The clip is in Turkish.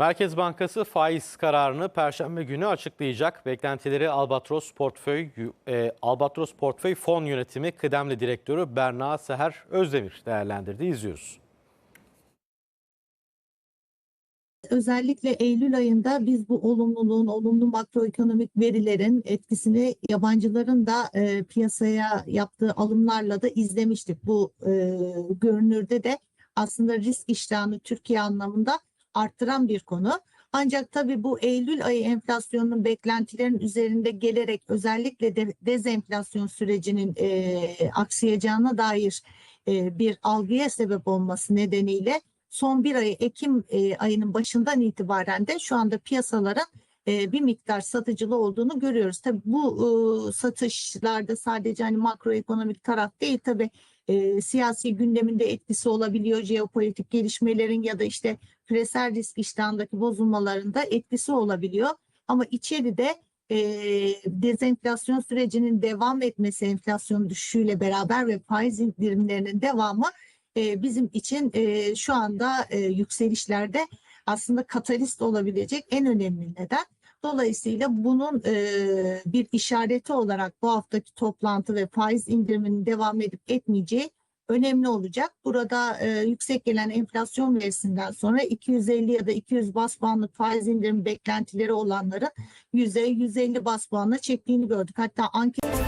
Merkez Bankası faiz kararını Perşembe günü açıklayacak. Beklentileri Albatros Portföy e, Albatros Portföy Fon Yönetimi kıdemli direktörü Berna Seher Özdemir değerlendirdi. İzliyoruz. Özellikle Eylül ayında biz bu olumluluğun, olumlu makroekonomik verilerin etkisini yabancıların da e, piyasaya yaptığı alımlarla da izlemiştik. Bu e, görünürde de aslında risk iştahını Türkiye anlamında arttıran bir konu. Ancak tabii bu Eylül ayı enflasyonunun beklentilerin üzerinde gelerek özellikle de dezenflasyon sürecinin e, aksayacağına dair e, bir algıya sebep olması nedeniyle son bir ayı Ekim e, ayının başından itibaren de şu anda piyasalara e, bir miktar satıcılı olduğunu görüyoruz. Tabii bu e, satışlarda sadece hani makroekonomik taraf değil tabii e, siyasi gündeminde etkisi olabiliyor. Jeopolitik gelişmelerin ya da işte küresel risk iştahındaki bozulmalarında etkisi olabiliyor. Ama içeride e, dezenflasyon sürecinin devam etmesi enflasyon düşüşüyle beraber ve faiz indirimlerinin devamı e, bizim için e, şu anda e, yükselişlerde aslında katalist olabilecek en önemli neden. Dolayısıyla bunun e, bir işareti olarak bu haftaki toplantı ve faiz indiriminin devam edip etmeyeceği önemli olacak. Burada yüksek gelen enflasyon verisinden sonra 250 ya da 200 bas puanlık faiz indirim beklentileri olanların %150 bas puanla çektiğini gördük. Hatta anket